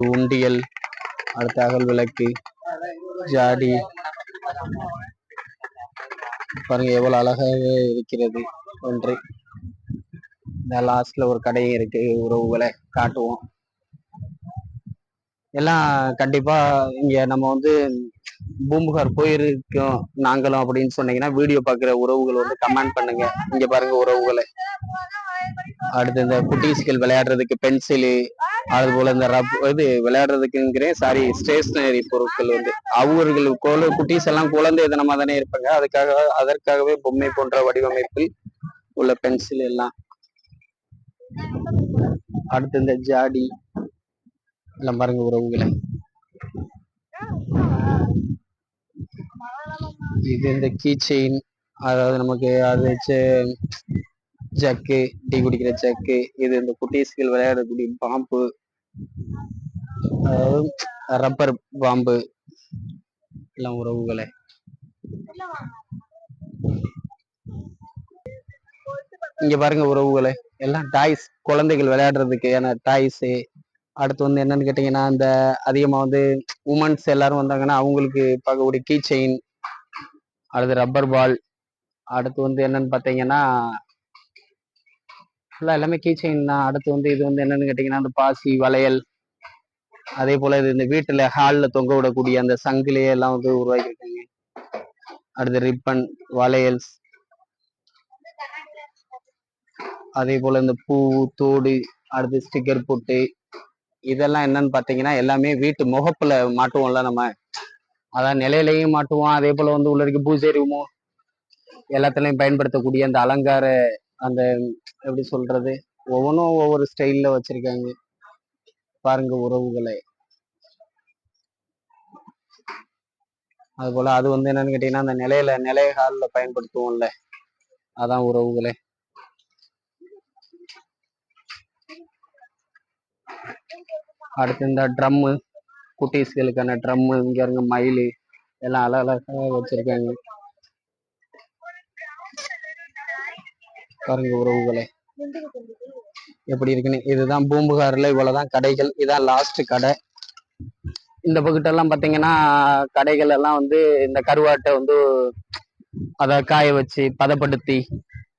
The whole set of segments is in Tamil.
உண்டியல் அடுத்த அகல் விளக்கு ஜாடி. பாருங்க எவ்வளவு அழகாக இருக்கிறது ஒன்று. இந்த லாஸ்ட்ல ஒரு கடையும் இருக்கு உறவுகளை காட்டுவோம். எல்லாம் கண்டிப்பா இங்க நம்ம வந்து பூம்புகார் போயிருக்கோம் நாங்களும் அப்படின்னு சொன்னீங்கன்னா வீடியோ பாக்குற உறவுகள் வந்து கமெண்ட் பண்ணுங்க. இங்க பாருங்க உறவுகளை. அடுத்து இந்த குட்டீஸ்கள் விளையாடுறதுக்கு பென்சிலு அது போல இந்த ரப் இது விளையாடுறதுக்குங்கிறேன். சாரி ஸ்டேஷ்னரி பொருட்கள் வந்து. அவர்கள் குழ குட்டீஸ் எல்லாம் குழந்தை தினமா தானே இருப்பாங்க. அதுக்காக அதற்காகவே பொம்மை போன்ற வடிவமைப்பில் உள்ள பென்சில் எல்லாம். அடுத்து இந்த ஜாடி. எல்லாம் பாருங்க உறவுகளை. இது இந்த கீ செயின் அதாவது நமக்கு அது வச்சு ஜக்கு டீ குடிக்கிற ஜக்கு இது இந்த குட்டீஸ்கள் விளையாடக்கூடிய பாம்பு அதாவது ரப்பர் பாம்பு எல்லாம் உறவுகளை. இங்க பாருங்க உறவுகளை. எல்லாம் டாய்ஸ் குழந்தைகள் விளையாடுறதுக்கு ஏன்னா டாய்ஸ் அடுத்து வந்து என்னன்னு கேட்டீங்கன்னா இந்த அதிகமா வந்து உமன்ஸ் எல்லாரும் வந்தாங்கன்னா அவங்களுக்கு பார்க்கக்கூடிய கீ செயின் அடுத்து ரப்பர் பால் அடுத்து வந்து என்னன்னு பார்த்தீங்கன்னா ஃபுல்லாக எல்லாமே கீ செயின் தான். அடுத்து வந்து இது வந்து என்னன்னு கேட்டிங்கன்னா அந்த பாசி வளையல். அதே போல் இது இந்த வீட்டில் ஹாலில் தொங்க விடக்கூடிய அந்த சங்கிலே எல்லாம் வந்து உருவாக்கியிருக்காங்க. அடுத்து ரிப்பன் வளையல்ஸ் அதே போல் இந்த பூ தோடு அடுத்து ஸ்டிக்கர் போட்டு. இதெல்லாம் என்னன்னு பார்த்தீங்கன்னா எல்லாமே வீட்டு முகப்பில் மாட்டுவோம்ல நம்ம. அதான் நிலையிலையும் மாட்டுவோம் அதே போல் வந்து உள்ள இருக்க பூஜை ரூமும் பயன்படுத்தக்கூடிய அந்த அலங்கார அந்த எப்படி சொல்றது? ஒவ்வொன்றும் ஒவ்வொரு ஸ்டைல்ல வச்சிருக்காங்க. பாருங்க உறவுகளை. அது போல அது வந்து என்னன்னு கேட்டீங்கன்னா அந்த நிலையில நிலைய பயன்படுத்துவோம்ல. அதான் உறவுகளே. அடுத்து இந்த ட்ரம்மு குட்டீஸ்களுக்கான ட்ரம்மு இங்க இருங்க மயில் எல்லாம் அழகழகாக வச்சிருக்காங்க. பாருங்க உறவுகளே. எப்படி இருக்குன்னு? இதுதான் பூம்புகார்ல இவ்வளவுதான் கடைகள். இதான் லாஸ்ட் கடை. இந்த பக்கத்தெல்லாம் பாத்தீங்கன்னா கடைகள் எல்லாம் வந்து இந்த கருவாட்டை வந்து அதை காய வச்சு பதப்படுத்தி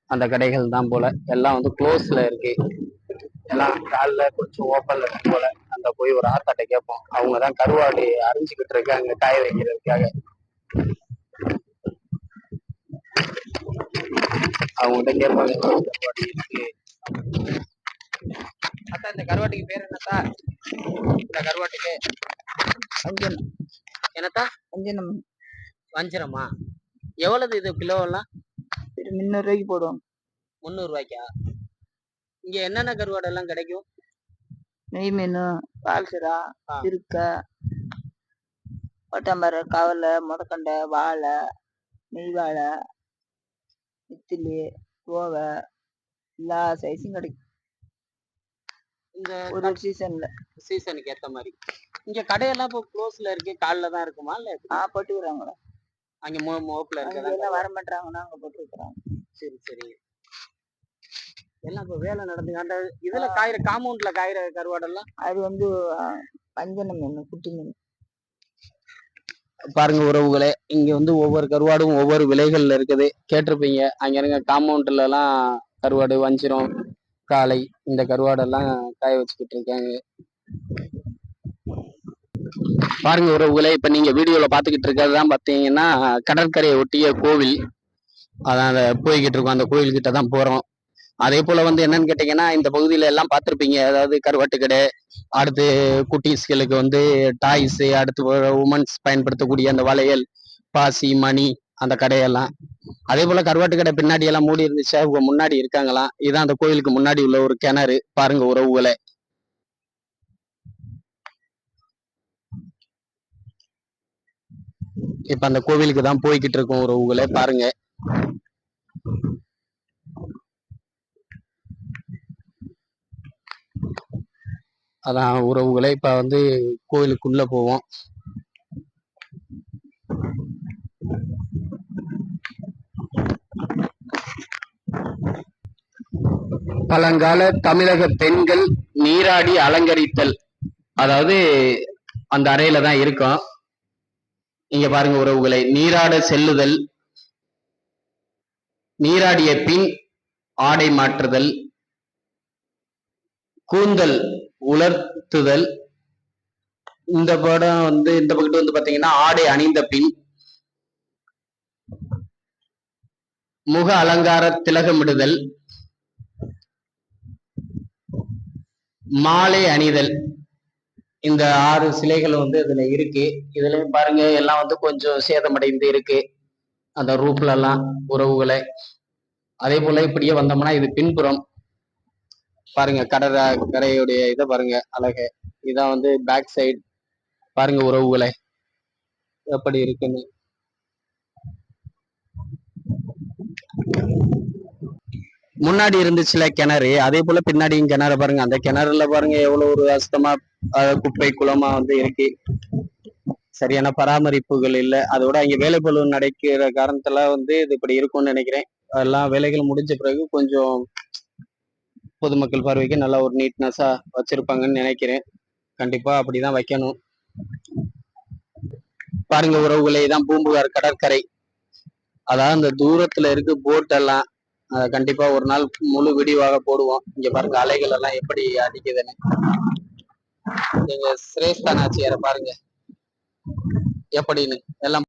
அந்த கடைகள் தான் போல. எல்லாம் வந்து க்ளோஸ்ல இருக்கு. எல்லாம் காலைல கொஞ்சம் ஓப்பன்ல இருக்கு போல. அந்த போய் ஒரு ஆத்தாட்ட கேட்போம். அவங்க தான் கருவாடு அரிஞ்சுக்கிட்டு இருக்காங்க காய வைக்கிறதுக்காக. அவங்ககிட்ட கேட்பாங்க "எவ்வளவு கருவாடு இருக்கு அத்தா இந்த கருவாட்டுக்கு பேர் என்னத்தா? இந்த கருவாட்டுக்கு. அஞ்சனம் என்னத்தா? அஞ்சனம் வஞ்சிரமா எவ்வளவு இது கிலோ எல்லாம்? முந்நூறு ரூபாய்க்கு போடுவோம் முந்நூறு ரூபாய்க்கா? இங்க என்னென்ன கருவாடு எல்லாம் கிடைக்கும்? நெய் மீன் பால்சுரா ஆ. திருக்க கொட்டம்பரை கவலை முதக்கண்டை வாழை நெய் வாழை இத்திலி கோவை எல்லா சைஸும் கிடைக்கும். இந்த ஒரு ஒரு சீசன்ல சீசனுக்கு ஏத்த மாதிரி. இங்க கடையெல்லாம் இப்போ க்ளோஸ்ல இருக்கு காலைல தான் இருக்குமா இல்ல எப்படி? ஆ போட்டுக்கிறாங்க அங்க மோ மோப்புல அங்க இருக்கதா? எல்லாம் வர மாட்டாங்கன்னா அங்க போட்டுருக்குறாங்க சரி சரி. எல்லாம் இப்போ வேலை நடந்து அந்த இதுல காயிற காம்பவுண்ட்ல காயிற கருவாடெல்லாம்? அது வந்து ஆ, வஞ்சன மீன் குட்டி மீன் பாருங்க உறவுகளே இங்க வந்து ஒவ்வொரு கருவாடும் ஒவ்வொரு விலைகள்ல இருக்குது. கேட்டிருப்பீங்க. அங்க இருங்க காம்பவுண்ட்ல எல்லாம் கருவாடு வஞ்சிரம் காளை இந்த கருவாடெல்லாம் காய வச்சுக்கிட்டு இருக்காங்க. பாருங்க உறவுகளே இப்ப நீங்க வீடியோல பாத்துக்கிட்டு இருக்கிறதுதான் பாத்தீங்கன்னா கடற்கரையை ஒட்டிய கோவில். அதான் அந்த போய்கிட்டு இருக்கோம் அந்த கோயில்கிட்ட தான் போறோம். அதே போல வந்து என்னன்னு கேட்டீங்கன்னா இந்த பகுதியில எல்லாம் பார்த்திருப்பீங்க. அதாவது கருவாட்டு கடை அடுத்து குட்டீஸ்களுக்கு வந்து டாய்ஸ் அடுத்து உமன்ஸ் பயன்படுத்தக்கூடிய அந்த வளையல் பாசி மணி அந்த கடையெல்லாம். அதே போல கருவாட்டு கடை பின்னாடி எல்லாம் மூடி இருந்துச்சா இவங்க முன்னாடி இருக்காங்களாம். இதான் அந்த கோயிலுக்கு முன்னாடி உள்ள ஒரு கிணறு. பாருங்க உறவுகளை. இப்ப அந்த கோவிலுக்கு தான் போய்கிட்டு இருக்கோம் உறவுகளை. பாருங்க. அதான் உறவுகளை இப்ப வந்து கோயிலுக்குள்ள போவோம். பழங்கால தமிழக பெண்கள் நீராடி அலங்கரித்தல். அதாவது அந்த அறையில தான் இருக்கும். இங்க பாருங்க உறவுகளை. நீராட செல்லுதல். நீராடிய பின் ஆடை மாற்றுதல். கூந்தல் உலர்த்துதல். இந்த படம் வந்து இந்த பக்கத்து வந்து பாத்தீங்கன்னா ஆடை அணிந்த பின் முக அலங்கார திலகமிடுதல் மாலை அணிதல். இந்த ஆறு சிலைகள் வந்து இதுல இருக்கு. இதுலயும் பாருங்க எல்லாம் வந்து கொஞ்சம் சேதமடைந்து இருக்கு. அந்த ரூப்ல எல்லாம் உறவுகளை. அதே போல இப்படியே வந்தோம்னா இது பின்புறம். பாருங்க கடற கரையுடைய இதை பாருங்க அழகு. இதான் வந்து பேக் சைடு பாருங்க உறவுகளை எப்படி இருக்குன்னு. முன்னாடி இருந்துச்சுல கிணறு அதே போல பின்னாடியும் கிணறு பாருங்க. அந்த கிணறுல பாருங்க எவ்வளவு ஒரு அசுத்தமா குப்பை குளமா வந்து இருக்கு. சரியான பராமரிப்புகள் இல்லை. அதோட அங்க வேலைப்பளு நடக்கிற காரணத்துல வந்து இது இப்படி இருக்கும்னு நினைக்கிறேன். அதெல்லாம் வேலைகள் முடிஞ்ச பிறகு கொஞ்சம் பொதுமக்கள் பார்வைக்கு நல்லா ஒரு நீட்னஸா வச்சிருப்பாங்கன்னு நினைக்கிறேன். கண்டிப்பா அப்படிதான் வைக்கணும். பாருங்க உறவுகளே தான் பூம்புகார் கடற்கரை. அதாவது அந்த தூரத்துல இருக்கு போட் எல்லாம் அதை கண்டிப்பா ஒரு நாள் முழு விடிவாக போடுவோம். இங்க பாருங்க அலைகள் எல்லாம் எப்படி அடிக்குதுன்னு. நீங்க சிரேஷ்டா நாச்சியார பாருங்க. எப்படின்னு எல்லாம்